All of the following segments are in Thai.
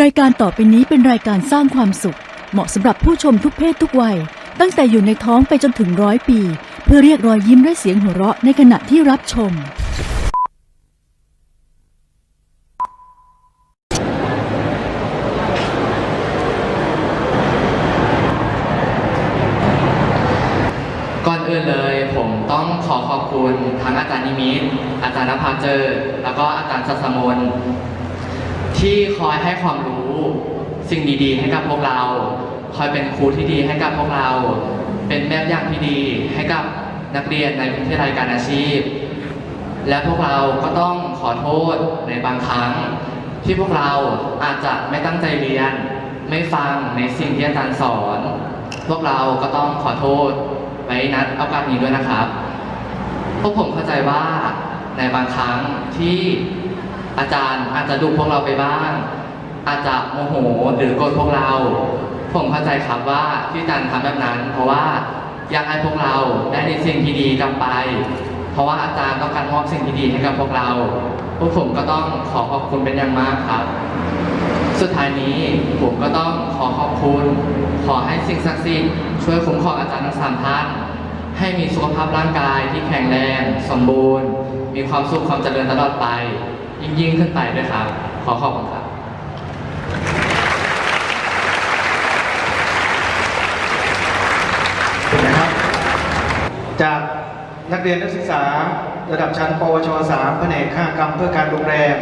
รายการต่อไปนี้เป็นรายการสร้างความสุข เหมาะสำหรับผู้ชมทุกเพศทุกวัย ตั้งแต่อยู่ในท้องไปจนถึงร้อยปี เพื่อเรียกรอยยิ้มและเสียงหัวเราะในขณะที่รับชม ก่อนอื่นเลยผมต้องขอขอบคุณทั้งอาจารย์นิมิตรอาจารย์นภาเจอ แล้วก็อาจารย์สัสมน ที่คอยให้ความรู้สิ่งดีๆ ให้กับพวกเรา คอยเป็นครูที่ดีให้กับพวกเรา เป็นแบบอย่างที่ดีให้กับนักเรียนในวิทยาลัยการอาชีพ และพวกเราก็ต้องขอโทษในบางครั้ง ที่พวกเราอาจจะไม่ตั้งใจเรียน ไม่ฟังในสิ่งที่อาจารย์สอน พวกเราก็ต้องขอโทษไว้นัดโอกาสนี้ด้วยนะครับ พวกผมเข้าใจว่าในบางครั้งที่ อาจารย์อาจจะดุพวกเราไปบ้าง อาจจะโมโหหรือโกรธพวกเรา ผมเข้าใจครับว่าที่อาจารย์ทำแบบนั้น เพราะว่าอยากให้พวกเราได้ในสิ่งที่ดีกลับไป เพราะว่าอาจารย์ต้องการมอบสิ่งที่ดีให้กับพวกเรา พวกผมก็ต้องขอขอบคุณเป็นอย่างมากครับ สุดท้ายนี้ผมก็ต้องขอขอบคุณ ขอให้สิ่งศักดิ์สิทธิ์ช่วยคุ้มครองอาจารย์ทั้งสามท่านให้มีสุขภาพร่างกายที่แข็งแรง สมบูรณ์ มีความสุขความเจริญตลอดไป ยิ่งยิ่งขึ้นไปด้วยครับ ขอขอบคุณครับ นะครับ จากนักเรียนนักศึกษา ระดับชั้น ปวช 3 แผนกข้ากรรมเพื่อการโรงแรม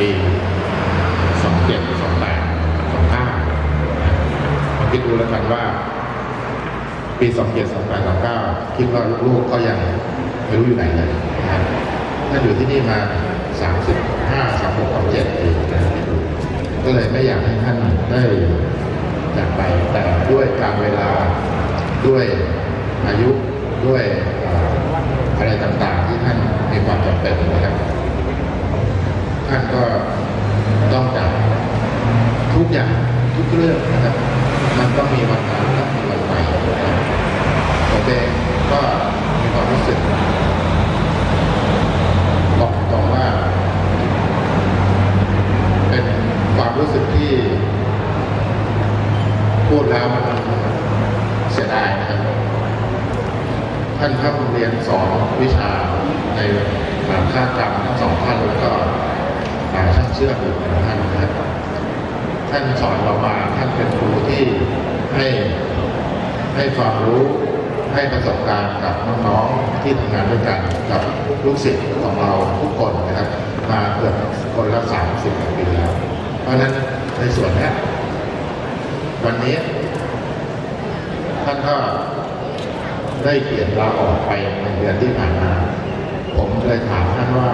ตั้งแต่ปี27 28 25มาคิดดูแล้วกันว่า ปี27 28 29คิดว่าลูกๆก็ยังไม่รู้อยู่ไหนเลยนะครับท่าอยู่ที่นี่มา35 36 37ปีนะครับก็เลยไม่อยากให้ท่านได้จากไปแต่ด้วยการเวลาด้วยอายุด้วยเอ่ออะไรต่างๆ ที่ท่านมีความจำเป็นนะครับ ท่านก็ต้องจากทุกอย่างทุกเรื่องนะครับ มันต้องมีวันนั้นและมีวันใหม่นะครับผมเองก็มีความรู้สึกบอกตรงว่า เป็นความรู้สึกที่ พูดแล้วมันเสียดายนะครับ ท่านครับเรียนสอนวิชาในหลักค่ากรรมทั้งสองท่านแล้วก็ หาช่างเชื่อมอีกหนึ่งท่านนะครับท่านสอนเรามาท่านเป็นครูที่ให้ให้ความรู้ให้ประสบการณ์กับน้องๆที่ทำงานด้วยกันกับลูกศิษย์ของเราทุกคนนะครับ มาเกือบคนละสามสิบปีแล้ว เพราะฉะนั้นในส่วนนี้วันนี้ ท่านก็ได้เขียนลาออกไปในเดือนที่ผ่านมา ผมเลยถามท่านว่า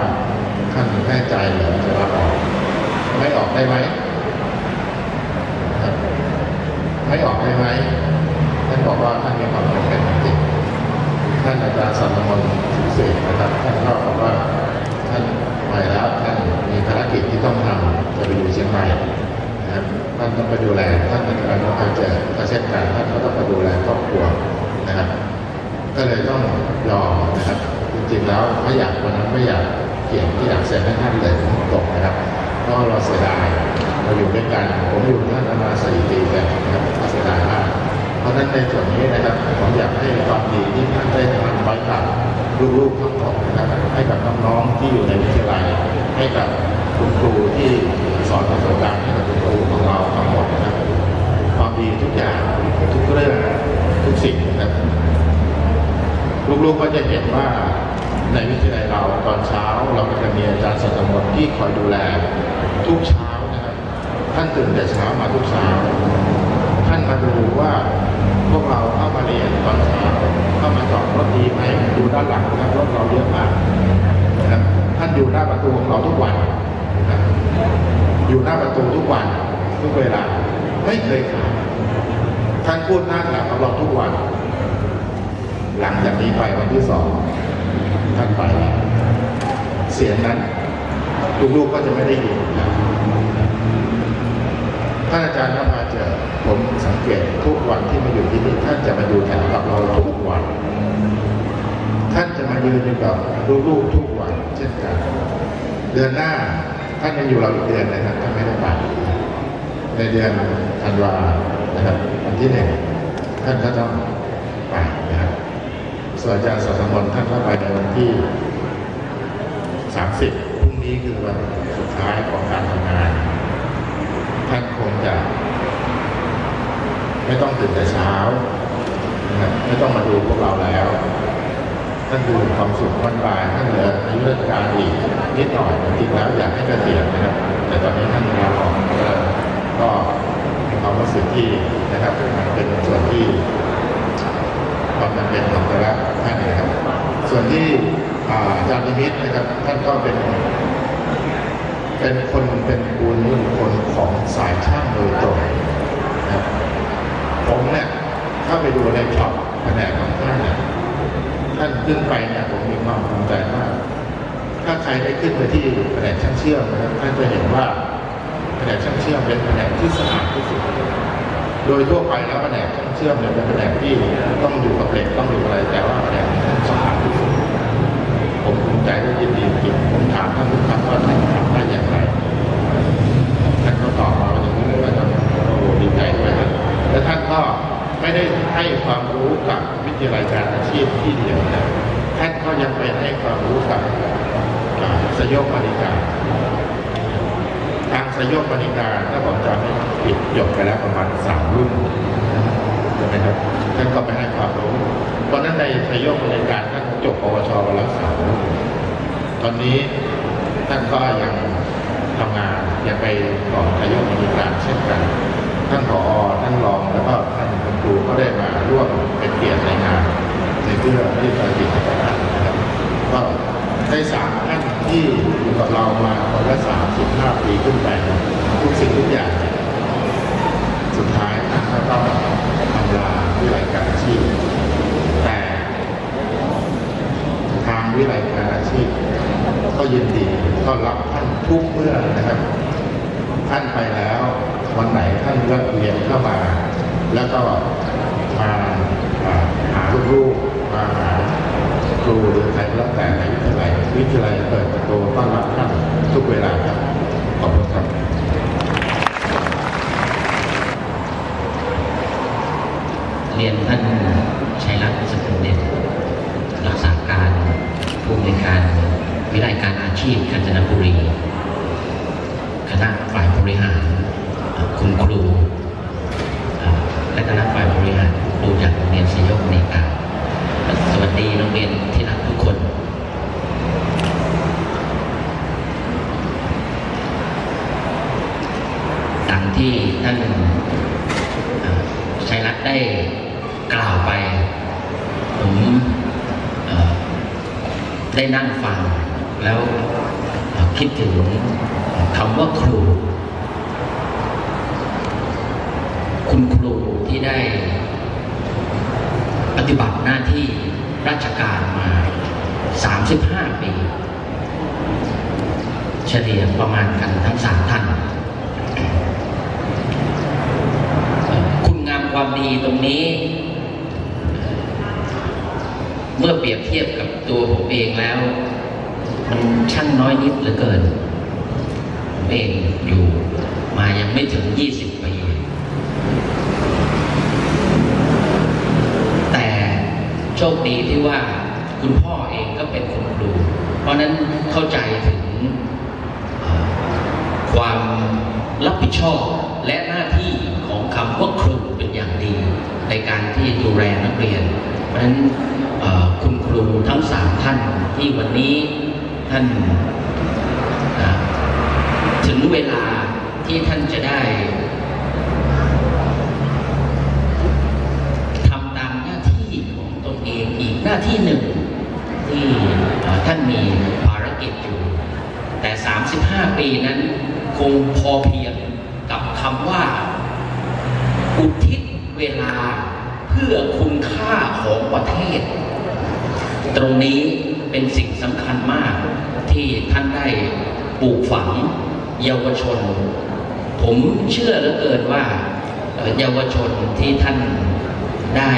ท่านแน่ใจเหรือจะลาออก ไม่ออกได้ไหม ไม่ออกได้ไหมท่านบอกว่าท่านมีความจำเป็นจริงท่านอาจารย์สัมมนสุเสกนะครับท่านก็บอกว่าท่านไปแล้วท่านมีภารกิจที่ต้องทำจะไปอยู่เชียงใหม่นะครับท่านต้องไปดูแลท่านเป็นการต้องการเจอก็เช่นกันท่านก็ต้องไปดูแลครอบครัวนะครับ ก็เลยต้องยอมนะครับจริงๆแล้วไม่อยากวันนั้นไม่อยาก เขียนที่อยากเซ็นให้ท่านเลยตกนะครับเพราะเราเสียดายเราอยู่ด้วยกันผมอยู่ท่านมาสี่ปีแต่นะครับเสียดายมากเพราะฉะนั้นในส่วนนี้นะครับผมอยากให้ความดีที่ท่านได้ทำไว้กับลูกๆทั้งหมดนะครับให้กับน้องๆที่อยู่ในวิทยาลัยให้กับคุณครูที่สอนประสบการณ์ให้กับคุณครูของเราทั้งหมดนะครับความดีทุกอย่างทุกเรื่องทุกสิ่งนะครับลูกๆก็จะเห็นว่า ในวิทยาลัยเราตอนเช้าเราก็จะมีอาจารย์สัตมนที่คอยดูแลทุกเช้านะครับท่านตื่นแต่เช้ามาทุกเช้า ท่านมาดูว่าพวกเราเข้ามาเรียนตอนเช้าเข้ามาจอดรถดีไหมดูด้านหลังนะครับรถเราเยอะมากนะครับท่านอยู่หน้าประตูของเราทุกวันนะอยู่หน้าประตูทุกวันทุกเวลาไม่เคยขาดท่านพูดหน้าหลังกับเราทุกวัน หลังจากนี้ไปวันที่สอง ท่านไปแล้วเสียงนั้นลูกๆก็จะไม่ได้ยินท่านอาจารย์ก็มาเจอผมสังเกตทุกวันที่มาอยู่ที่นี่ท่านจะมาอยู่แถวกับเราทุกวัน ท่านจะมายืนอยู่กับลูกๆทุกวัน เช่นกัน เดือนหน้าท่านยังอยู่เราอีกเดือนนะครับท่านไม่ได้ไปในเดือนธันวานะครับวันที่หนึ่งท่านก็ต้องไปนะ ส่วนอาจารย์สัตมนท่านก็ไปในวันที่ 30 พรุ่งนี้คือวันสุดท้ายของการทำงาน ท่านคงจะ ไม่ต้องตื่นแต่เช้า ไม่ต้องมาดูพวกเราแล้ว ท่านดูความสุขวันบ่ายท่านเหลืออายุราชการอีกนิดหน่อยจริงแล้วอยากให้เกษียณนะครับ แต่ตอนนี้ท่านลาออกก็ก็มีความรู้สึกที่นะครับมันเป็นส่วนที่ ความจำเป็นของแต่ละท่านนะครับส่วนที่อาจารย์นิมิตนะครับท่านก็เป็น เป็นคนเป็นบุญุคคลของสายช่างโดยตรงนะครับผมเนี่ยเข้าไปดูในช็อปแผนกของท่านเนี่ยท่านขึ้นไปเนี่ยผมมีความภูมิใจมากถ้าใครได้ขึ้นไปที่แผนกช่างเชื่อมนะครับท่านจะเห็นว่าแผนกช่างเชื่อมเป็นแผนกที่สะอาดที่สุด โดยทั่วไปแล้วแผนกเชื่อมเนี่ยเป็นแผนกที่ต้องอยู่กับเหล็กต้องอยู่อะไรแต่ว่าแผนกสะอาดผมภูมิใจที่ยินดีจริผมถามท่านทุกท่านว่าท่านทำได้อย่างไรท่านก็ตอบมาอย่างนี้ว่าท่านโอ้ดีใจด้วยและท่านก็ไม่ได้ให้ความรู้กับวิทยาลัยการอาชีพที่เดียวนะท่านก็ยังไปให้ความรู้กับสยบมาริกา รถ้าผมจำไม่ผิดจบไปแล้วประมาณสามรุ่นใช่ไหมครับท่านก็ไปให้ความรู้ตอนนั้นในสยกบริการท่านจบปวชไปแล้วสามรุ่นตอนนี้ท่านก็ยังทำงานยังไปต่อสยกบริการเช่นกันท่านผอท่านรองแล้วก็ท่านคุณครูก็ได้มาร่วมเป็นเกียรติในงานในเพื่องที่จะติดต่อกันนะครับก็ ได้สามท่านที่อยู่กับเรามาคนละสามสิบห้าปีขึ้นไปทุกสิ่งทุกอย่าง สุดท้ายท่านก็ต้องทำลาวิไลการอาชีพ แต่ทางวิไลการอาชีพ ก็ยินดีต้อนรับท่านทุกเมื่อนะครับ ท่านไปแล้ววันไหนท่านเลิกเรียนเข้ามา แล้วก็มาหาลูกๆมาหา รูหรือใครก็แล้วแต่ในวิทยาลัยวิทยาลัยเปิดประตูต้อนรับท่านทุกเวลาครับ ขอบคุณครับเรียนท่านชัยรัตน์สกุลเด่นรักษาการผู้อำนวยการวิไลการอาชีพกาญจนบุรีคณะฝ่ายบริหาร คุณครูและคณะฝ่ายบริหารครูจากโรงเรียนสยกเนกาสวัสดีนักเรียน ทุกคนตามที่ท่านชัยรัตน์ได้กล่าวไป ผมได้นั่งฟังแล้วคิดถึงคำว่าครู คุณครูที่ได้ปฏิบัติหน้าที่ ราชการมา 35 ปี เฉลี่ยประมาณกันทั้งสามท่าน คุณงามความดีตรงนี้ เมื่อเปรียบเทียบกับตัวผมเองแล้ว มันช่างน้อยนิดเหลือเกินผมเองอยู่มายังไม่ถึง 20 ปี แต่ โชคดีที่ว่าคุณพ่อเองก็เป็นคุณครู เพราะนั้นเข้าใจถึงความรับผิดชอบและหน้าที่ของคำว่าครูเป็นอย่างดี ในการที่ดูแลนักเรียน เพราะฉะนั้นคุณครูทั้งสามท่านที่วันนี้ท่านถึงเวลาที่ท่านจะได้าที่หนึ่งที่ท่านมีภารกิจอยู่แต่ 35 ปีนั้นคงพอเพียงกับคำว่า อุทิศเวลาเพื่อคุณค่าของประเทศ ตรงนี้เป็นสิ่งสำคัญมากที่ท่านได้ปลูกฝังเยาวชน ผมเชื่อเหลือเกินว่าเยาวชนที่ท่านได้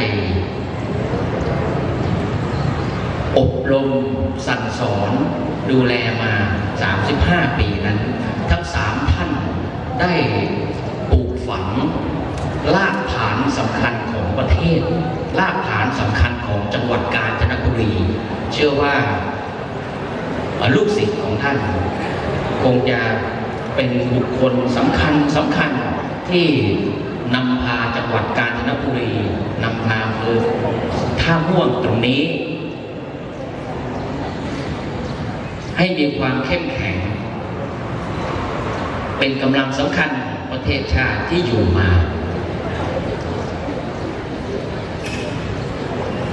อบรมสั่งสอนดูแลมา 35 ปีนั้น ทั้งสามท่านได้ปลูกฝังรากฐานสำคัญของประเทศรากฐานสำคัญของจังหวัดกาญจนบุรี เชื่อว่าลูกศิษย์ของท่าน คงจะเป็นบุคคลสำคัญสำคัญที่นำพาจังหวัดกาญจนบุรีนำพาอำเภอท่าม่วงตรงนี้ ให้มีความเข้มแข็ง เป็นกำลังสำคัญของประเทศชาติที่อยู่มา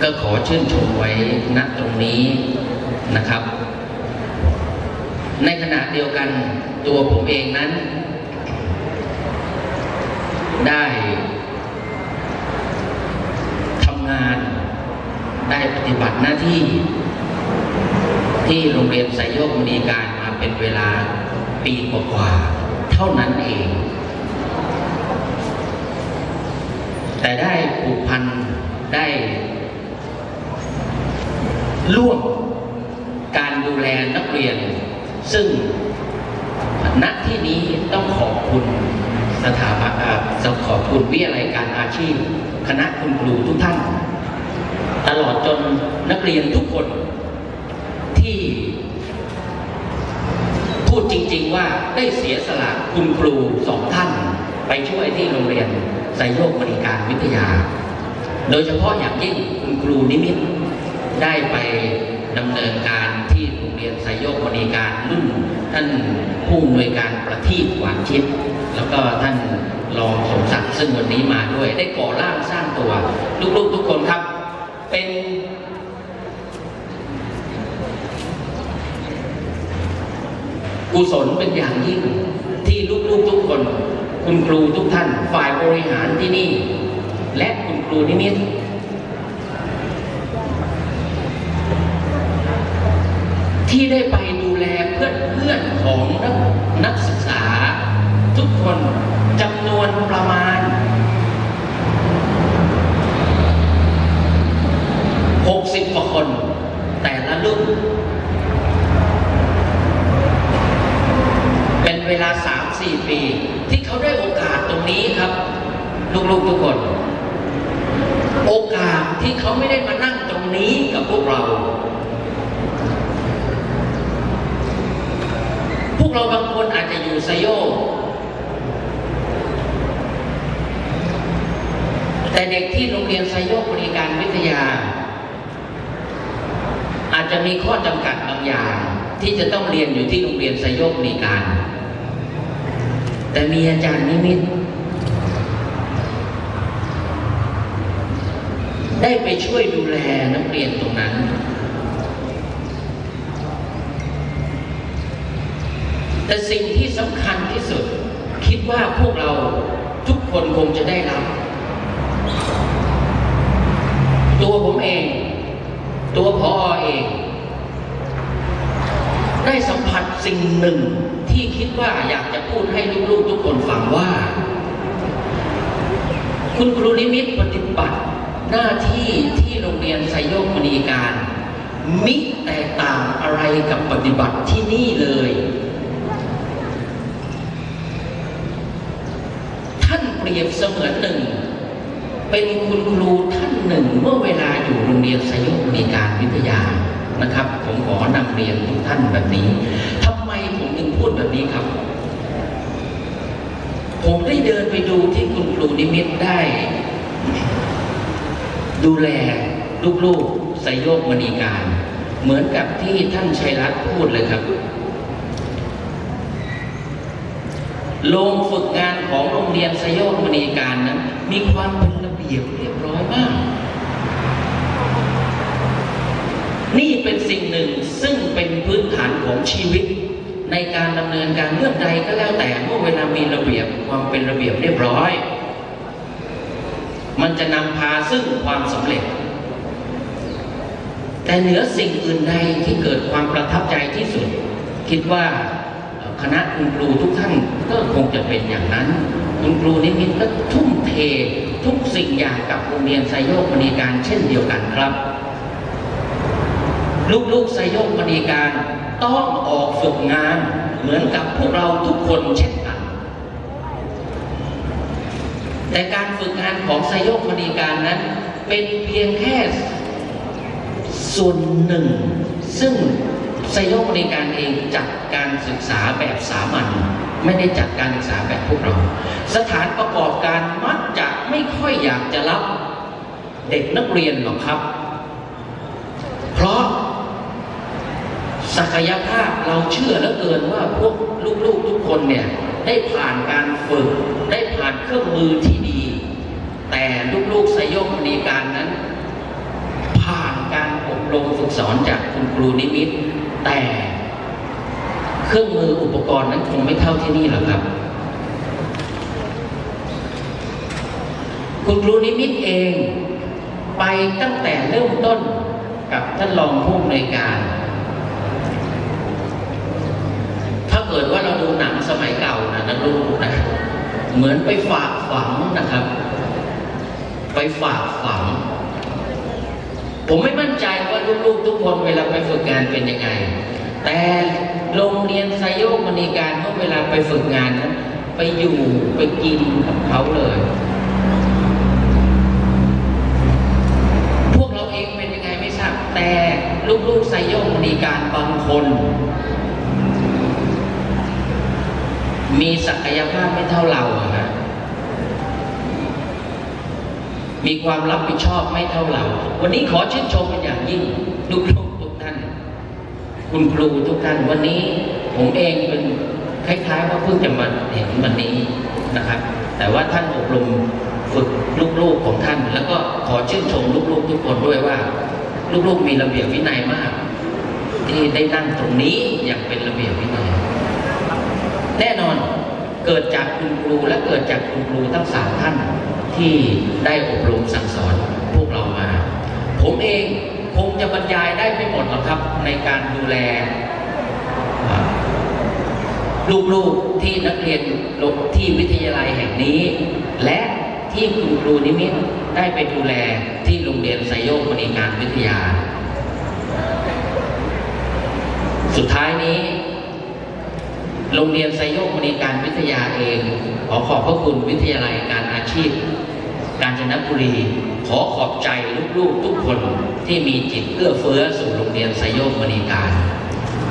ก็ขอชื่นชมไว้ณตรงนี้นะครับ ในขณะเดียวกันตัวผมเองนั้น ได้ทำงานได้ปฏิบัติหน้าที่ ที่โรงเรียนสายโยกมณีการมาเป็นเวลาปีกว่าๆเท่านั้นเอง แต่ได้ผูกพันได้ร่วมการดูแลนักเรียน ซึ่งณที่นี้ต้องขอบคุณสถาบันอาต้องขอบคุณวิทยาลัยการอาชีพ คณะคุณครูทุกท่าน ตลอดจนนักเรียนทุกคน ที่พูดจริง ๆ ว่าได้เสียสละคุณครูสองท่าน ไปช่วยที่โรงเรียนไซโยกมณีการวิทยา โดยเฉพาะอย่างยิ่งคุณครูนิมิตได้ไปดำเนินการที่โรงเรียนไซโยกมณีการรุ่นท่านผู้อำนวยการประทีปหวานชิด แล้วก็ท่านรองสมศักดิ์ซึ่งวันนี้มาด้วย ได้ก่อร่างสร้างตัว ลูกๆทุกคนครับ เป็น กุศลเป็นอย่างยิ่งที่ลูกๆทุกคน คุณครูทุกท่านฝ่ายบริหารที่นี่ และคุณครูนิมิตที่ได้ไปดูแลเพื่อนเพื่อนๆของนักนักศึกษา ทุกคนจำนวนประมาณ 60กว่าคน แต่ละรุ่น เป็นเวลา 3-4 ปี ที่เขาได้โอกาสตรงนี้ครับ ลูกๆทุกคน โอกาสที่เขาไม่ได้มานั่งตรงนี้กับพวกเรา พวกเราบางคนอาจจะอยู่ไซโยแต่เด็กที่โรงเรียนไซโยกบริการวิทยา อาจจะมีข้อจำกัดบางอย่าง ที่จะต้องเรียนอยู่ที่โรงเรียนไซโยบริการ แต่มีอาจารย์นิมิต ได้ไปช่วยดูแลนักเรียนตรงนั้น แต่สิ่งที่สำคัญที่สุด คิดว่าพวกเราทุกคนคงจะได้รับ ตัวผมเอง ตัวพอเอง ได้สัมผัสสิ่งหนึ่งที่คิดว่าอยากจะพูดให้ลูกๆทุกคนฟังว่า คุณครูนิมิตปฏิบัติหน้าที่ที่โรงเรียนไซโยกมณีการ มิแตกต่างอะไรกับปฏิบัติที่นี่เลย ท่านเปรียบเสมือนหนึ่ง เป็นคุณครูท่านหนึ่งเมื่อเวลาอยู่โรงเรียนไซโยกมณีการวิทยา นะครับ ผมขอนำเรียนทุกท่านแบบนี้ทำไมผมถึงพูดแบบนี้ครับ ผมได้เดินไปดูที่คุณครูนิมิตได้ ดูแลลูกๆไซโยกมณีการ เหมือนกับที่ท่านชัยรัตน์พูดเลยครับโรงฝึกงานของโรงเรียนไซโยกมณีการนั้น มีความเป็นระเบียบเรียบร้อยมาก นี่เป็นสิ่งหนึ่งซึ่งเป็นพื้นฐานของชีวิต ในการดำเนินการเรื่องใดก็แล้วแต่เมื่อเวลามีระเบียบความเป็นระเบียบเรียบร้อย มันจะนำพาซึ่งความสำเร็จ แต่เหนือสิ่งอื่นใดที่เกิดความประทับใจที่สุด คิดว่าคณะคุณครูทุกท่านก็คงจะเป็นอย่างนั้น คุณครูนิมิตก็ทุ่มเททุกสิ่งอย่างกับโรงเรียนไซโยกมณีการเช่นเดียวกันครับ ลูกๆไซโยกมณีการต้องออกฝึกงานเหมือนกับพวกเราทุกคนเช่นกัน แต่การฝึกงานของไซโยกมณีการนั้น เป็นเพียงแค่ส่วนหนึ่ง ซึ่งไซโยกมณีการเองจัดการศึกษาแบบสามัญไม่ได้จัดการศึกษาแบบพวกเรา สถานประกอบการมักจะไม่ค่อยอยากจะรับเด็กนักเรียนหรอกครับ เพราะ ศักยภาพเราเชื่อเหลือเกินว่าพวกลูกๆทุกคนเนี่ยได้ผ่านการฝึก ได้ผ่านเครื่องมือที่ดี แต่ลูกๆสยกมณีการนั้น ผ่านการอบรมฝึกสอนจากคุณครูนิมิต แต่เครื่องมืออุปกรณ์นั้นคงไม่เท่าที่นี่หรอกครับ คุณครูนิมิตเองไปตั้งแต่เริ่มต้นกับท่านรองผู้อำนวยการ ถ้าเกิดว่าเราดูหนัง สมัยเก่านะนะลูกนะเหมือนไปฝากฝังนะครับ ไปฝากฝัง ผมไม่มั่นใจว่าลูกๆทุกคนเวลาไปฝึกงานเป็นยังไง แต่โรงเรียนไซโยกมณีการเมื่อเวลาไปฝึกงานนั้นไปอยู่ไปกินกับเขาเลย พวกเราเองเป็นยังไงไม่ทราบแต่ลูกๆไซโยกมณีการบางคน มีศักยภาพไม่เท่าเราอะฮะมีความรับผิดชอบไม่เท่าเรา วันนี้ขอชื่นชมเป็นอย่างยิ่งลูกๆทุกท่าน คุณครูทุกท่านวันนี้ ผมเองเป็นคล้ายๆว่าเพิ่งจะมาเห็นวันนี้นะครับ แต่ว่าท่านอบรมฝึกลูกๆของท่าน แล้วก็ขอชื่นชมลูกๆทุกคนด้วยว่า ลูกๆมีระเบียบวินัยมาก ที่ได้นั่งตรงนี้อย่างเป็นระเบียบวินัย แน่นอนเกิดจากคุณครูและเกิดจากคุณครูทั้งสามท่านที่ได้อบรมสั่งสอนพวกเรามา ผมเองคงจะบรรยายได้ไม่หมดหรอกครับในการดูแล ลูกๆที่นักเรียนที่วิทยาลัยแห่งนี้ และที่คุณครูนิมิตได้ไปดูแลที่โรงเรียนไซโยกมณีการวิทยา สุดท้ายนี้ โรงเรียนไซโยกมณีการวิทยาเอง ขอขอบพระคุณวิทยาลัยการอาชีพ กาญจนบุรี ขอขอบใจลูกๆทุกคนที่มีจิตเอื้อเฟื้อสู่โรงเรียนไซโยกมณีการ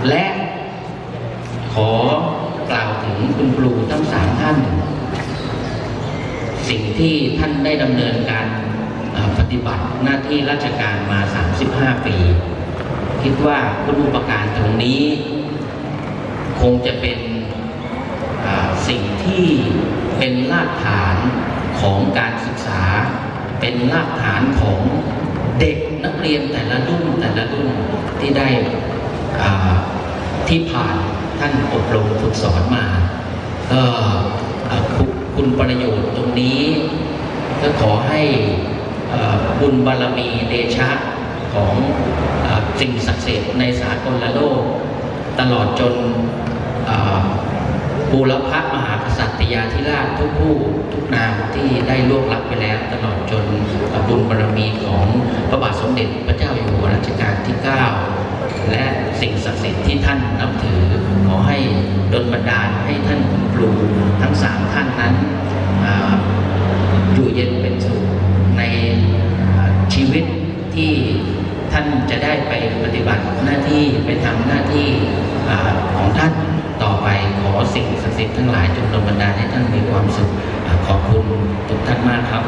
และขอกล่าวถึงคุณครูทั้งสามท่าน สิ่งที่ท่านได้ดำเนินการปฏิบัติหน้าที่ราชการมา 35 ปี คิดว่าคุณอุปการตรงนี้ งจะเป็นสิ่งที่เป็นรากฐานของการศึกษา เป็นรากฐานของเด็กนักเรียนแต่ละรุ่นแต่ละรุ่นที่ได้ที่ผ่านท่านอบรมฝึกสอนมาก็คุณประโยชน์ตรงนี้ ก็ขอให้บุญบารมีเดชะของอสิ่งศักดิ์สิทธิ์ในสากลโลก ตลอดจน บูรพมหากษัตริยาธิราชทุกผู้ทุกนามที่ได้ล่วงลับไปแล้วตลอดจนบุญบารมีของพระบาทสมเด็จพระเจ้าอยู่หัวรัชกาลที่ 9 และสิ่งศักดิ์สิทธิ์ที่ท่านนับถือ ขอให้ดลบันดาลให้ท่านคุณครูทั้งสามท่านนั้นออยู่เย็นเป็นสุขในชีวิตที่ท่านจะได้ไปปฏิบัติหน้าที่ไปทำหน้าที่อของท่าน ต่อไปขอสิ่งศักดิ์สิทธิ์ทั้งหลายจงดลบันดาลให้ท่านมีความสุขอ่าขอบคุณทุกท่านมากครับ